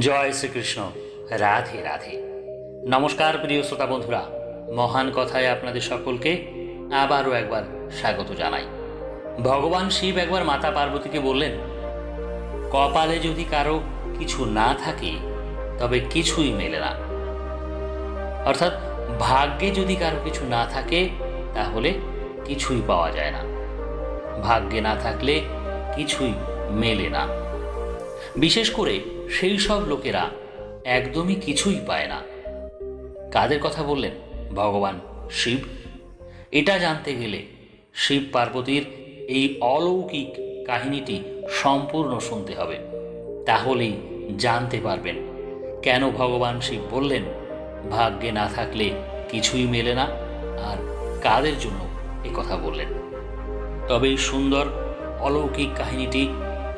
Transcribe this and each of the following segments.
জয় শ্রীকৃষ্ণ। রাধে রাধে। নমস্কার প্রিয় শ্রোতা বন্ধুরা। মহান কথায় আপনাদের সকলকে আবারও একবার স্বাগত জানাই। ভগবান শিব একবার মাতা পার্বতীকে বললেন, কপালে যদি কারও কিছু না থাকে, তবে কিছুই মেলে না। অর্থাৎ, ভাগ্যে যদি কারও কিছু না থাকে, তাহলে কিছুই পাওয়া যায় না। ভাগ্যে না থাকলে কিছুই মেলে না। বিশেষ করে সেই সব লোকেরা একদমই কিছুই পায় না। কাদের কথা বললেন? ভগবান শিব। এটা জানতে গেলে শিব পার্বতীর এই অলৌকিক কাহিনীটি সম্পূর্ণ শুনতে হবে। তাহলেই জানতে পারবেন কেন ভগবান শিব বললেন, ভাগ্যে না থাকলে কিছুই মেলে না, আর কাদের জন্য এ কথা বললেন। তবে এই সুন্দর অলৌকিক কাহিনীটি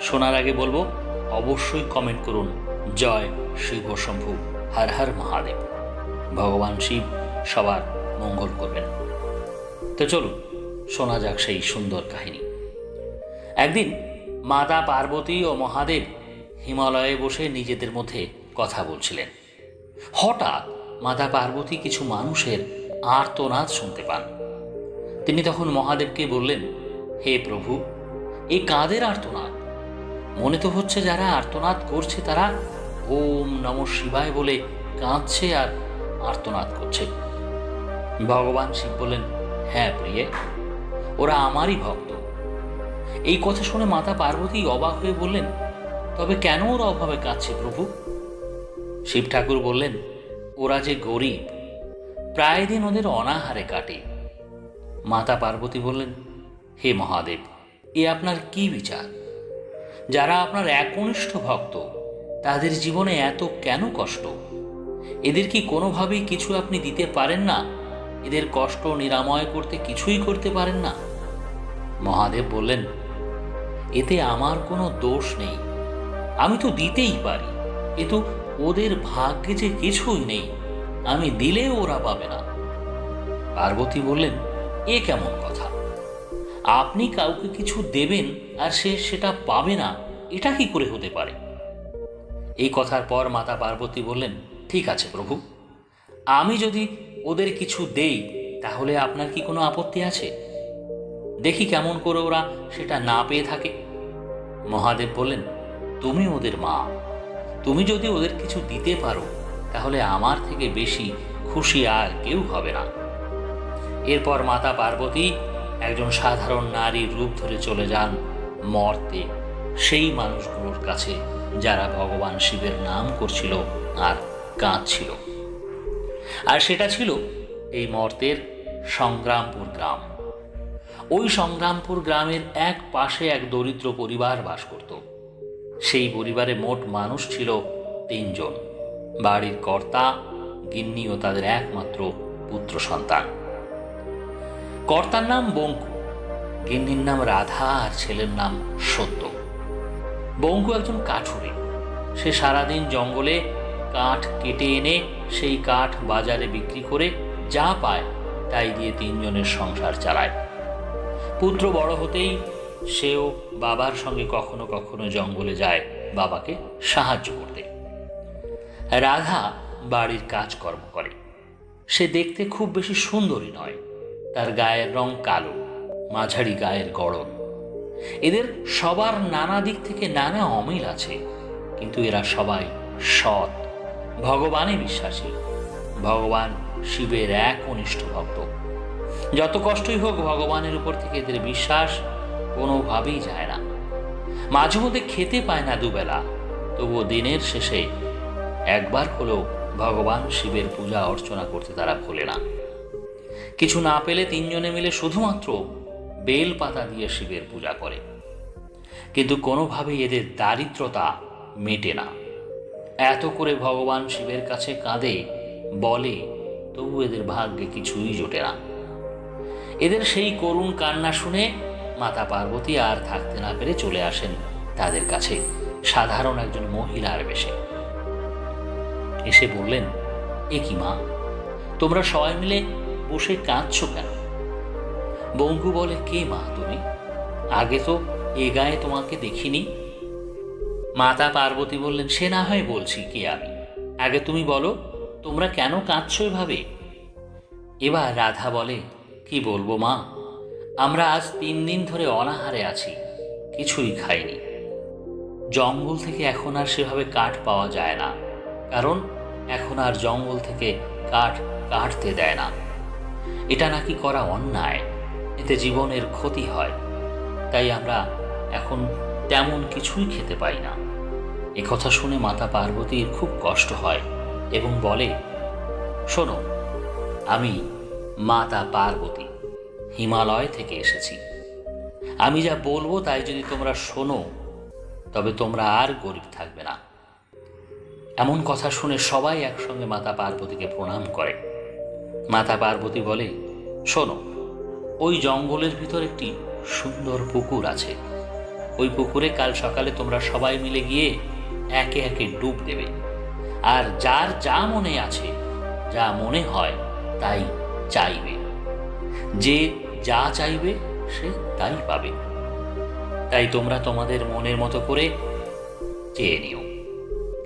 শোনার আগে বলব অবশ্যই কমেন্ট করুন। জয় শিব শম্ভু হর হর মহাদেব। ভগবান শিব সবার মঙ্গল করবেন। তো চলুন, শোনা যাক সেই সুন্দর কাহিনী। একদিন মাতা পার্বতী ও মহাদেব হিমালয়ে বসে নিজেদের মধ্যে কথা বলছিলেন। হঠাৎ মাতা পার্বতী কিছু মানুষের আর্তনাদ শুনতে পান। তিনি তখন মহাদেবকে বললেন, হে প্রভু এ কাদের আর্তনাদ? মনে তো হচ্ছে যারা আর্তনাদ করছে তারা ওম নম শিবায় বলে কাঁদছে আর আর্তনাদ করছে। ভগবান শিব বললেন হ্যাঁ প্রিয়ে, ওরা আমারই ভক্ত। এই কথা শুনে মাতা পার্বতী অবাক হয়ে বললেন, তবে কেন ওরা অভাবে কাঁদছে প্রভু? শিব ঠাকুর বললেন, ওরা যে গরিব, প্রায় দিন ওদের অনাহারে কাটে। মাতা পার্বতী বললেন, হে মহাদেব, এ আপনার কি বিচার? যারা আপনার একনিষ্ঠ ভক্ত, তাদের জীবনে এত কেন কষ্ট? এদের কি কোনোভাবেই কিছু আপনি দিতে পারেন না? এদের কষ্ট নিরাময় করতে কিছুই করতে পারেন না? মহাদেব বললেন, এতে আমার কোনো দোষ নেই। আমি তো দিতেই পারি। কিন্তু ওদের ভাগ্যে যে কিছুই নেই। আমি দিলেও ওরা পাবে না। পার্বতী বললেন, এ কেমন কথা? আপনি কাউকে কিছু দেবেন আর সে সেটা পাবে না, এটা কি করে হতে পারে? এই কথার পর মাতা পার্বতী বললেন, ঠিক আছে প্রভু, আমি যদি ওদের কিছু দেই, তাহলে আপনার কি কোনো আপত্তি আছে? দেখি কেমন করে ওরা সেটা না পেয়ে থাকে। মহাদেব বললেন, তুমি ওদের মা। তুমি যদি ওদের কিছু দিতে পারো, তাহলে আমার থেকে বেশি খুশি আর কেউ হবে না। এরপর মাতা পার্বতী একজন সাধারণ নারীর রূপ ধরে চলে যান মর্তে সেই মানুষগুলোর কাছে যারা ভগবান শিবের নাম করছিল আর কাঁদছিল। আর সেটা ছিল এই মর্তের সংগ্রামপুর গ্রাম। ওই সংগ্রামপুর গ্রামের এক পাশে এক দরিদ্র পরিবার বাস করত। সেই পরিবারে মোট মানুষ ছিল তিনজন। বাড়ির কর্তা, গিন্নি ও তাদের একমাত্র পুত্র সন্তান। কর্তার নাম বঙ্কু, গিন্নির নাম রাধা আর ছেলের নাম সত্য বঙ্কু একজন কাঠুরে। সে সারাদিন জঙ্গলে কাঠ কেটে এনে সেই কাঠ বাজারে বিক্রি করে যা পায় তাই দিয়ে তিনজনের সংসার চালায়। পুত্র বড় হতেই সেও বাবার সঙ্গে কখনো কখনো জঙ্গলে যায় বাবাকে সাহায্য করতে। রাধা বাড়ির কাজকর্ম করে। সে দেখতে খুব বেশি সুন্দরী নয়। তার গায়ের রং কালো, মাঝারি গায়ের গড়ন। এদের সবার নানা দিক থেকে নানা অমিল আছে, কিন্তু এরা সবাই সৎ, ভগবানে বিশ্বাসী। ভগবান শিবের এক অনিষ্ঠ ভক্ত। যত কষ্টই হোক ভগবানের উপর থেকে এদের বিশ্বাস কোনোভাবেই যায় না। মাঝে মধ্যে খেতে পায় না দুবেলা, তবুও দিনের শেষে একবার হলেও ভগবান শিবের পূজা অর্চনা করতে তারা ভোলে না। কিছু না পেলে তিনজনে মিলে শুধুমাত্র বেল পাতা দিয়ে শিবের পূজা করে। কিন্তু কোনোভাবেই এদের দারিদ্রতা মেটে না। এত করে ভগবান শিবের কাছে কাঁদে, বলে, তবু এদের ভাগ্যে কিছুই জোটে না। এদের সেই করুণ কান্না শুনে মাতা পার্বতী আর থাকতে না পেরে চলে আসেন তাদের কাছে, সাধারণ একজন মহিলার বেশে। এসে বললেন, এ কি মা? তোমরা সবাই মিলে বসে কাঁদছ কেন? বঙ্কু বলে, কে মা তুমি? আগে তো এ গায়ে তোমাকে দেখিনি। মাতা পার্বতী বললেন, সে না হয় বলছি, কে আমি? আগে তুমি বলো, তোমরা কেন কাঁদছো এভাবে? এবার রাধা বলে, কি বলব মা? আমরা আজ তিন দিন ধরে অনাহারে আছি, কিছুই খাইনি। জঙ্গল থেকে এখন আর সেভাবে কাঠ পাওয়া যায় না, কারণ এখন আর জঙ্গল থেকে কাঠ কাটতে দেয় না। এটা নাকি করা অন্যায়, এতে জীবনের ক্ষতি হয়। তাই আমরা এখন তেমন কিছুই খেতে পাই না। কথা শুনে মাতা পার্বতীর খুব কষ্ট হয় এবং বলে, শোনো, আমি মাতা পার্বতী, হিমালয় থেকে এসেছি। আমি যা বলব তাই যদি তোমরা শোনো, তবে তোমরা আর গরিব থাকবে না। এমন কথা শুনে সবাই একসঙ্গে মাতা পার্বতীকে প্রণাম করে। মাতা পার্বতী বলে, শোনো, ওই জঙ্গলের ভিতর একটি সুন্দর পুকুর আছে। ওই পুকুরে কাল সকালে তোমরা সবাই মিলে গিয়ে একে একে ডুব দেবে। আর যার যা মনে আছে, যা মনে হয়, তাই চাইবে। যে যা চাইবে, সে তাই পাবে। তাই তোমরা তোমাদের মনের মতো করে চেয়ে নিও।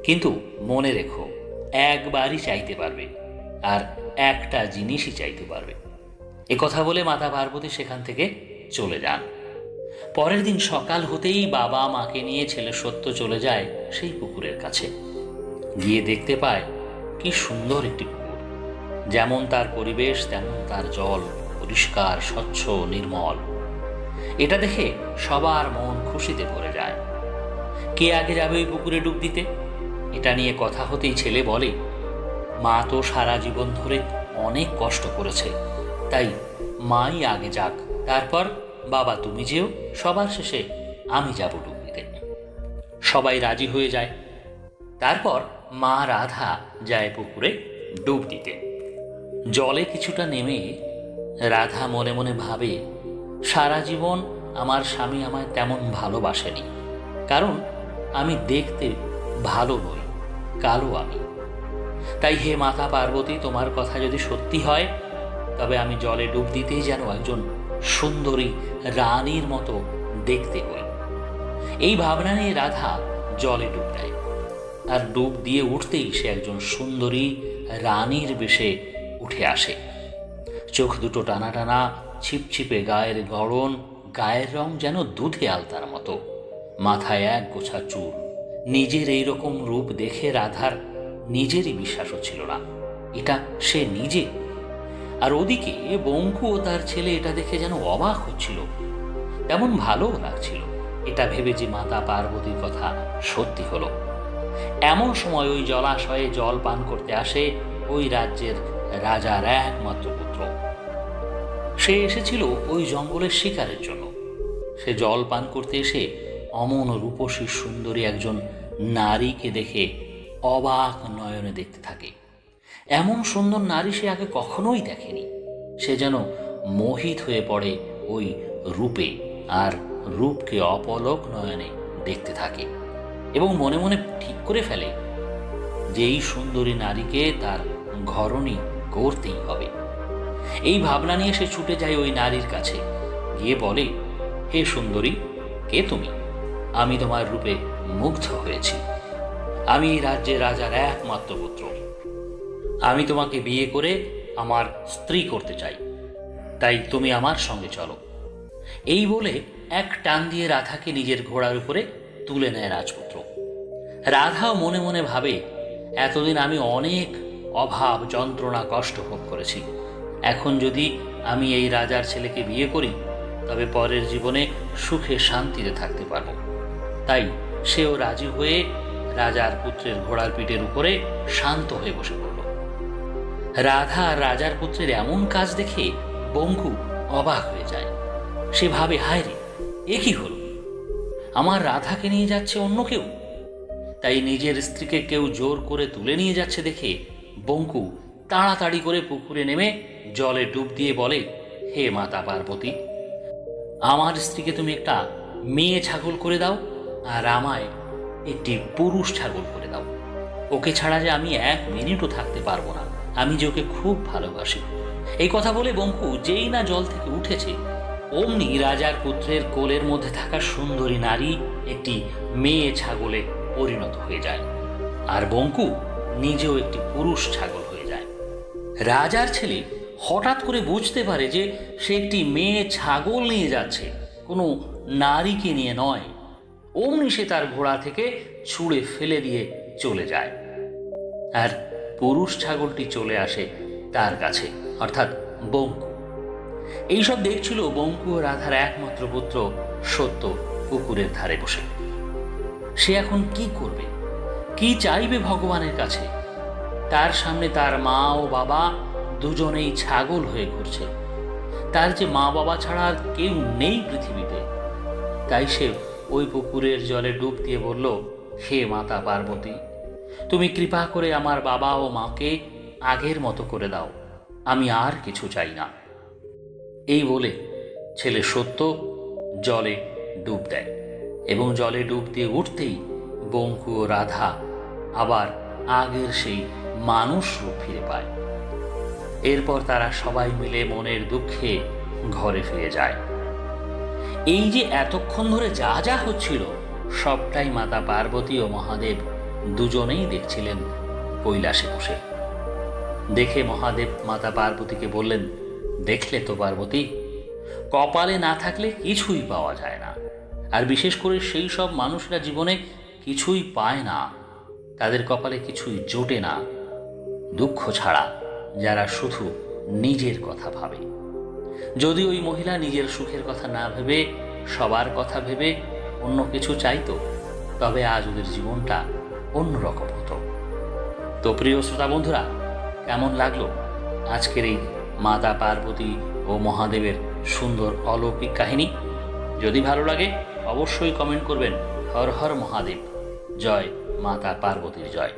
কিন্তু মনে রেখো, একবারই চাইতে পারবে। আর একটা জিনিসই চাইতে পারবে। এ কথা বলে মাতা পার্বতী সেখান থেকে চলে যান। পরের দিন সকাল হতেই বাবা মাকে নিয়ে ছেলে সত্য চলে যায় সেই পুকুরের কাছে। গিয়ে দেখতে পায়, কি সুন্দর একটি পুকুর। যেমন তার পরিবেশ, তেমন তার জল, পরিষ্কার, স্বচ্ছ, নির্মল। এটা দেখে সবার মন খুশিতে ভরে যায়। কে আগে যাবে ওই পুকুরে ডুব দিতে? এটা নিয়ে কথা হতেই ছেলে বলে মা তো সারা জীবন ধরে অনেক কষ্ট করেছে। তাই মাই আগে যাক, তারপর বাবা তুমি যেও, সবার শেষে আমি যাব ডুব দিতে সবাই রাজি হয়ে যায়। তারপর মা রাধা যায় পুকুরে ডুব দিতে। জলে কিছুটা নেমে রাধা মনে মনে ভাবে, সারা জীবন আমার স্বামী আমায় তেমন ভালোবাসেনি। কারণ আমি দেখতে ভালো নই, কালো আমি। তাই হে মাতা পার্বতী, তোমার কথা যদি সত্যি হয়, তবে আমি জলে ডুব দিতেই যেন একজন সুন্দরী রানীর মতো দেখতে হই এই ভাবনা নিয়ে রাধা জলে ডুব দেয়। আর ডুব দিয়ে উঠতেই সে একজন সুন্দরী রানীর বেশে উঠে আসে। চোখ দুটো টানা টানা ছিপছিপে গায়ের গড়ন, গায়ের রং যেন দুধে আলতার মতো। মাথায় এক গোছা চুল। নিজের এইরকম রূপ দেখে রাধার নিজেরই বিশ্বাস হচ্ছিল না। এটা সে নিজে। আর ওদিকে বঙ্কু ও তার ছেলে এটা দেখে যেন অবাক হচ্ছিল। তেমন ভালোও লাগছিল। এটা ভেবে যে মাতা পার্বতীর কথা সত্যি হলো। এমন সময় ওই জলাশয়ে জল পান করতে আসে ওই রাজ্যের রাজার একমাত্র পুত্র। সে এসেছিল ওই জঙ্গলের শিকারের জন্য। সে জল পান করতে এসে অমন রূপসী সুন্দরী একজন নারীকে দেখে অবাক নয়নে দেখতে থাকে। এমন সুন্দর নারী সে আগে কখনোই দেখেনি। সে যেন মোহিত হয়ে পড়ে ওই রূপে আর রূপকে অপলক নয়নে দেখতে থাকে এবং মনে মনে ঠিক করে ফেলে যে এই সুন্দরী নারীকে তার ঘরণী করতেই হবে। এই ভাবনা নিয়ে সে ছুটে যায় ওই নারীর কাছে। গিয়ে বলে, হে সুন্দরী, কে তুমি? আমি তোমার রূপে মুগ্ধ হয়েছি। আমি এই রাজ্যের রাজার একমাত্র পুত্র। আমি তোমাকে বিয়ে করে আমার স্ত্রী করতে চাই। তাই তুমি আমার সঙ্গে চলো। এই বলে এক টান দিয়ে রাধাকে নিজের ঘোড়ার উপরে তুলে নেয় রাজপুত্র। রাধাও মনে মনে ভাবে, এতদিন আমি অনেক অভাব, যন্ত্রণা, কষ্ট ভোগ করেছি। এখন যদি আমি এই রাজার ছেলেকে বিয়ে করি, তবে পরের জীবনে সুখে শান্তিতে থাকতে পারব। তাই সেও রাজি হয়ে রাজার পুত্রের ঘোড়ার পিঠের উপরে শান্ত হয়ে বসে পড়ল। রাধা আর রাজার পুত্রের এমন কাজ দেখে বঙ্কু অবাক হয়ে যায়। সে ভাবে, হায় রে, এ কি হলো? আমার রাধাকে নিয়ে যাচ্ছে অন্য কেউ? তাই নিজের স্ত্রীকে কেউ জোর করে তুলে নিয়ে যাচ্ছে দেখে বঙ্কু তাড়াতাড়ি করে পুকুরে নেমে জলে ডুব দিয়ে বলে, হে মাতা পার্বতী, আমার স্ত্রীকে তুমি একটা মেয়ে ছাগল করে দাও আর আমায় একটি পুরুষ ছাগল করে দাও। ওকে ছাড়া যে আমি এক মিনিটও থাকতে পারব না। আমি যে ওকে খুব ভালোবাসি। এই কথা বলে বঙ্কু যেই না জল থেকে উঠেছে, অমনি রাজার পুত্রের কোলের মধ্যে থাকা সুন্দরী নারী একটি মেয়ে ছাগলে পরিণত হয়ে যায়। আর বঙ্কু নিজেও একটি পুরুষ ছাগল হয়ে যায়। রাজার ছেলে হঠাৎ করে বুঝতে পারে যে সে একটি মেয়ে ছাগল নিয়ে যাচ্ছে। কোনো নারীকে নিয়ে নয় অমনি সে তার ঘোড়া থেকে ছুঁড়ে ফেলে দিয়ে চলে যায়। আর পুরুষ ছাগলটি চলে আসে তার কাছে, অর্থাৎ বঙ্কু। এইসব দেখছিল বঙ্কু ও রাধার একমাত্র পুত্র সত্য পুকুরের ধারে বসে। সে এখন কি করবে? কি চাইবে ভগবানের কাছে? তার সামনে তার মা ও বাবা দুজনেই ছাগল হয়ে ঘুরছে। তার যে মা বাবা ছাড়া আর কেউ নেই পৃথিবীতে। তাই সে ওই পুকুরের জলে ডুব দিয়ে বলল, হে মাতা পার্বতী, তুমি কৃপা করে আমার বাবা ও মাকে আগের মতো করে দাও, আমি আর কিছু চাই না। এই বলে ছেলে সত্য জলে ডুব দেয় এবং জলে ডুব দিয়ে উঠতেই বঙ্কু ও রাধা আবার আগের সেই মানুষ রূপ ফিরে পায়। এরপর তারা সবাই মিলে মনের দুঃখে ঘরে ফিরে যায়। এই যে এতক্ষণ ধরে যা যা হচ্ছিল, সবটাই মাতা পার্বতী ও মহাদেব দুজনেই দেখছিলেন কৈলাসে বসে। দেখে মহাদেব মাতা পার্বতীকে বললেন, দেখলে তো পার্বতী, কপালে না থাকলে কিছুই পাওয়া যায় না। আর বিশেষ করে সেই সব মানুষরা জীবনে কিছুই পায় না। তাদের কপালে কিছুই জোটে না। দুঃখ ছাড়া যারা শুধু নিজের কথা ভাবে। যদি ওই মহিলা নিজের সুখের কথা না ভেবে, সবার কথা ভেবে অন্য কিছু চাইতো, তবে আজ ওদের জীবনটা অন্যরকম হতো। তো প্রিয় শ্রোতা বন্ধুরা, কেমন লাগল আজকের এই মাতা পার্বতী ও মহাদেবের সুন্দর অলৌকিক কাহিনী? যদি ভালো লাগে, অবশ্যই কমেন্ট করবেন, হর হর মহাদেব, জয় মাতা পার্বতীর জয়।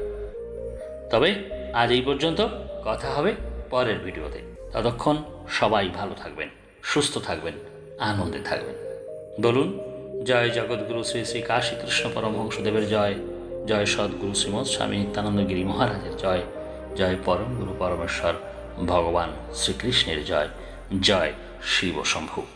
তবে আজ এই পর্যন্ত, কথা হবে পরের ভিডিওতে। ততক্ষণ সবাই ভালো থাকবেন, সুস্থ থাকবেন, আনন্দে থাকবেন। বলুন, জয় জগৎগুরু শ্রী শ্রী কাশী কৃষ্ণ পরমহংসদেবের জয় জয় সদ্গুরু শ্রীমৎ স্বামী নিত্যানন্দ গিরি মহারাজের জয় জয় পরম গুরু পরমেশ্বর ভগবান শ্রীকৃষ্ণের জয় জয় শিব শম্ভু